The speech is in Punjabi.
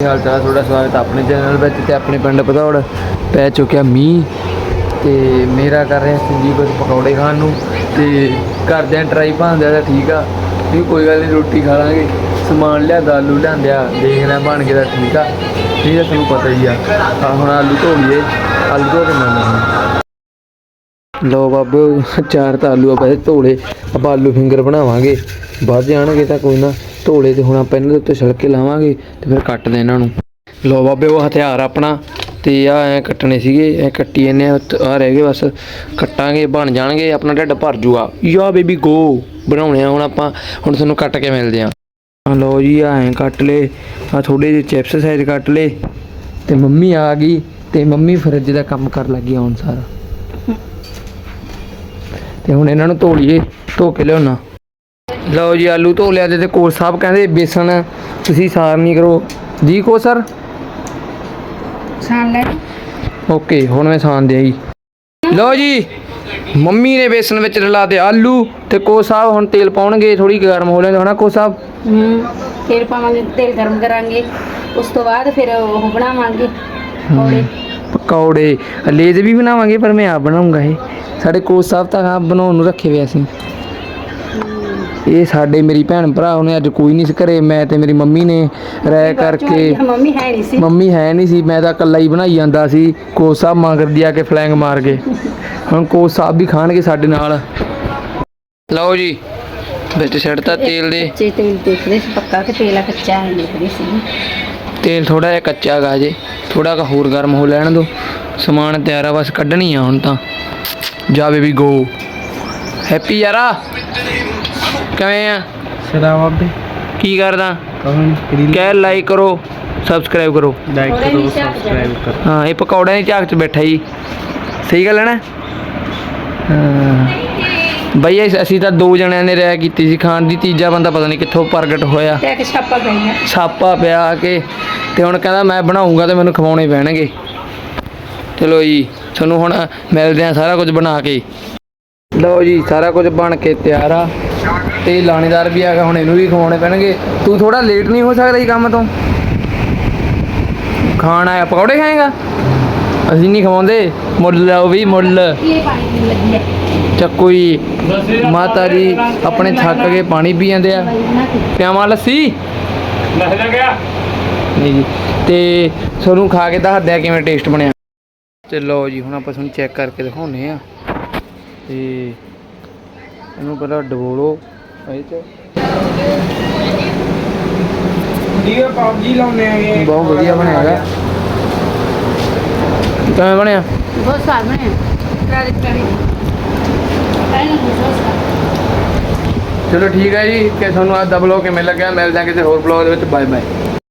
ਹਾਲ ਚਾਲ ਤੁਹਾਡਾ ਸਵਾਗਤ ਆਪਣੇ ਚੈਨਲ ਵਿੱਚ ਤੇ ਆਪਣੇ ਪਿੰਡ ਭਦੌੜ ਪੈ ਚੁੱਕਿਆ ਮੀਂਹ ਤੇ ਮੇਰਾ ਕਰ ਰਿਹਾ ਸੰਜੀਵ ਬਸ ਪਕੌੜੇ ਖਾਣ ਨੂੰ ਤੇ ਘਰਦਿਆਂ ਟਰਾਈ ਭਾਂਦਿਆ ਤਾਂ ਠੀਕ ਆ। ਵੀ ਕੋਈ ਗੱਲ ਨਹੀਂ, ਰੋਟੀ ਖਾ ਲਾਂਗੇ। ਸਮਾਨ ਲਿਆਦਾ, ਆਲੂ ਲਿਆਂਦਿਆ ਦੇਖਣਾ ਬਣ ਕੇ ਤਾਂ ਠੀਕ ਆ। ਠੀਕ ਤਾਂ ਤੁਹਾਨੂੰ ਪਤਾ ਹੀ ਆ ਹੁਣ ਆਲੂ ਧੋ ਲਈਏ, ਆਲੂ ਧੋ ਕੇ ਮੰਨ ਲੋ ਬਾਬੂ, ਚਾਰ ਤਾਂ ਆਲੂ ਆਪਾਂ ਧੋਲੇ, ਆਪਾਂ ਆਲੂ ਫਿੰਗਰ ਬਣਾਵਾਂਗੇ। ਵੱਧ ਜਾਣਗੇ ਤਾਂ ਕੋਈ ਨਾ, ਧੋਲੇ ਤੇ ਹੁਣ ਆਪਾਂ ਇਹਨਾਂ ਦੇ ਉੱਤੇ ਛਿਲਕੇ ਲਾਵਾਂਗੇ ਤੇ ਫਿਰ ਕੱਟਦੇ ਇਹਨਾਂ ਨੂੰ। ਲੋ ਬਾਬੇ, ਉਹ ਹਥਿਆਰ ਆਪਣਾ, ਤੇ ਆ ਐ ਕੱਟਣੇ ਸੀਗੇ, ਐ ਕੱਟੀ ਇਹਨੇ ਆ ਰਹਿ ਗਏ ਬਸ। ਕੱਟਾਂਗੇ, ਬਣ ਜਾਣਗੇ, ਆਪਣਾ ਢਿੱਡ ਭਰ ਜੂਗਾ। ਯਾ ਬੇਬੀ ਗੋ ਬਣਾਉਣੇ ਆ ਹੁਣ ਆਪਾਂ, ਹੁਣ ਤੁਹਾਨੂੰ ਕੱਟ ਕੇ ਮਿਲਦੇ ਆ ਆ ਲੋ ਜੀ ਆ ਐ ਕੱਟ ਲੇ ਆ ਥੋੜੇ ਜਿਹੇ ਚਿਪਸ ਸਾਈਜ਼ ਕੱਟ ਲੇ ਤੇ ਮੰਮੀ ਆ ਗਈ, ਤੇ ਮੰਮੀ ਫਰਿੱਜ ਦਾ ਕੰਮ ਕਰ ਲੱਗੀ ਹੁਣ ਸਾਰਾ। ਤੇ ਹੁਣ ਇਹਨਾਂ ਨੂੰ ਧੋ ਲਈਏ ਧੋ ਕੇ ਲਿਆਉਣਾ। ਲਓ ਜੀ ਆਲੂ ਧੋ ਲਿਆ ਤੇ ਕੋਚ ਸਾਹਿਬ ਕਹਿੰਦੇ ਬੇਸਣ ਤੁਸੀਂ ਸਾਰ ਨਹੀਂ ਕਰੋ। ਜੀ ਕੋ ਸਰ? ਛਾਣ ਲੈ ਓਕੇ ਹੁਣ ਮੈਂ ਸਾਨ ਦਿਆ ਜੀ। ਲਓ ਜੀ ਮੰਮੀ ਨੇ ਬੇਸਣ ਵਿੱਚ ਰਲਾ ਤੇ ਆਲੂ ਤੇ ਕੋ ਸਾਹਿਬ ਹੁਣ ਤੇਲ ਪਾਉਣਗੇ ਥੋੜੀ ਗਰਮ ਹੋ ਲੈਂਦੇ ਹਨਾ ਕੋ ਸਾਹਿਬ ਹੂੰ ਤੇਲ ਪਾਵਾਂਗੇ ਤੇਲ ਗਰਮ ਕਰਾਂਗੇ। ਉਸ ਤੋਂ ਬਾਅਦ ਫਿਰ ਉਹ ਬਣਾਵਾਂਗੇ ਪਕੌੜੇ। ਪਕੌੜੇ ਲੇਜ਼ ਵੀ ਬਣਾਵਾਂਗੇ ਪਰ ਮੈਂ ਆਪ ਬਣਾਉਂਗਾ ਇਹ। ਸਾਡੇ ਕੋਚ ਸਾਹਿਬ ਤਾਂ ਆਪ ਬਣਾਉਣ ਨੂੰ ਰੱਖੇ ਹੋਏ ਅਸੀਂ। ਇਹ ਸਾਡੇ ਮੇਰੀ ਭੈਣ ਭਰਾ ਉਹਨੇ ਅੱਜ ਕੋਈ ਨਹੀਂ ਸੀ ਘਰੇ ਮੈਂ ਤੇ ਮੇਰੀ ਮੰਮੀ ਨੇ ਰਹਿ ਕਰਕੇ ਮੰਮੀ ਹੈ ਨਹੀਂ ਸੀ। ਮੰਮੀ ਹੈ ਨਹੀਂ ਸੀ ਮੈਂ ਤਾਂ ਇਕੱਲਾ ਹੀ ਬਣਾਈ ਜਾਂਦਾ ਸੀ ਕੋਚ ਸਾਹਿਬ ਮੰਗਰਦੀ ਆ ਕੇ ਫਲੈਂਗ ਮਾਰ ਕੇ। ਹੁਣ ਕੋਚ ਸਾਹਿਬ ਵੀ ਖਾਣਗੇ ਸਾਡੇ ਨਾਲ। ਲਓ ਜੀ ਵਿੱਚ ਛੱਡਤਾ ਤੇਲ ਦੇ। ਕੱਚੇ ਤੇਲ ਦੇਖਦੇ ਸੀ ਪੱਕਾ ਕਿ ਤੇਲ ਆ ਕੱਚਾ ਹੈ ਦੇਖਦੇ ਸੀ। ਤੇਲ ਥੋੜਾ ਜਿਹਾ ਕੱਚਾ ਗਾ ਜੇ। ਥੋੜਾ ਜਿਹਾ ਹੋਰ ਗਰਮ ਹੋ ਲੈਣ ਦੋ ਸਮਾਨ ਤਿਆਰ ਆ ਬਸ ਕੱਢਣੀ ਆ ਹੁਣ ਤਾਂ। ਜਾ ਬੇਬੀ ਗੋ ਹੈਪੀ ਯਾਰਾ? ਕਿਵੇਂ ਆ? ਸਦਾ ਬਾਬੇ ਕੀ ਕਰਦਾ? ਕਹਿ ਲਾਈਕ ਕਰੋ ਸਬਸਕ੍ਰਾਈਬ ਕਰੋ। ਲਾਈਕ ਕਰੋ ਸਬਸਕ੍ਰਾਈਬ ਕਰੋ। ਹਾਂ ਇਹ ਪਕੌੜਿਆਂ ਦੀ ਝਾਕ 'ਚ ਬੈਠਾ ਜੀ। ਸਹੀ ਗੱਲ ਹੈ ਨਾ? ਬਈ ਅਸੀਂ ਤਾਂ ਦੋ ਜਣਿਆਂ ਨੇ ਰਹਿ ਕੀਤੀ ਸੀ। ਖਾਣ ਦੀ ਤੀਜਾ ਬੰਦਾ ਪਤਾ ਨਹੀਂ ਕਿੱਥੋਂ ਪ੍ਰਗਟ ਹੋਇਆ। ਤੇ ਇੱਕ ਛਾਪਾ ਪਈਆਂ ਛਾਪਾ ਪਿਆ ਕੇ। ਤੇ ਹੁਣ ਕਹਿੰਦਾ ਮੈਂ ਬਣਾਉਂਗਾ ਤੇ ਮੈਨੂੰ ਖਵਾਉਣੇ ਪੈਣਗੇ। ਚਲੋ ਜੀ, ਤੁਹਾਨੂੰ ਹੁਣ ਮਿਲਦੇ ਆ ਸਾਰਾ ਕੁਝ ਬਣਾ ਕੇ। ਲਓ ਜੀ, ਸਾਰਾ ਕੁਝ ਬਣ ਕੇ ਤਿਆਰ ਆ। ਤੇ ਲਾਣੇਦਾਰ ਵੀ ਆ ਹੁਣ ਇਹਨੂੰ ਵੀ ਖਵਾਉਣੇ ਪੈਣਗੇ। ਤੂੰ ਥੋੜਾ ਲੇਟ ਨਹੀਂ ਹੋ ਸਕਦਾ ਜੀ ਕੰਮ ਤੋਂ। ਖਾਣਾ ਆਇਆ, ਪਕੌੜੇ ਖਾਏਗਾ? ਅਸੀਂ ਨਹੀਂ ਖਵਾਉਂਦੇ। ਮੁੱਲ ਲਾਓ ਵੀ ਮੁੱਲ। ਇਹ ਚੱਕੋ ਜੀ, ਮਾਤਾ ਜੀ ਆਪਣੇ ਥੱਕ ਕੇ ਪਾਣੀ ਪੀ ਜਾਂਦੇ ਆ। ਬਣਾ ਕੇ ਪਿਆਵਾਂ ਲੱਸੀ ਜੀ। ਤੇ ਤੁਹਾਨੂੰ ਖਾ ਕੇ ਦੱਸਦੇ ਆ ਕਿਵੇਂ ਟੇਸਟ ਬਣਿਆ। ਤੇ ਲਓ ਜੀ ਹੁਣ ਆਪਾਂ ਤੁਹਾਨੂੰ ਚੈੱਕ ਕਰਕੇ ਦਿਖਾਉਨੇ ਆ। ਤੇ ਇਹਨੂੰ ਪਹਿਲਾਂ ਡਬੋਲੋ। ਇਹ ਚ ਜੀ ਪਬਜੀ ਲਾਉਨੇ ਆਗੇ ਬਹੁਤ ਵਧੀਆ ਬਣਿਆ ਹੈਗਾ। ਕਿਵੇਂ ਬਣਿਆ? ਬਹੁਤ ਸਾਰ ਬਣਿਆ। ਕਰਾਰੇ ਕਰਾਰੇ। ਚਲੋ ਠੀਕ ਹੈ ਜੀ ਕਿ ਤੁਹਾਨੂੰ ਅੱਜ ਦਾ ਬਲੌਗ ਕਿਵੇਂ ਲੱਗਿਆ? ਮਿਲਦੇ ਹਾਂ ਕਿਸੇ ਹੋਰ ਬਲੌਗ ਦੇ ਵਿੱਚ। Bye bye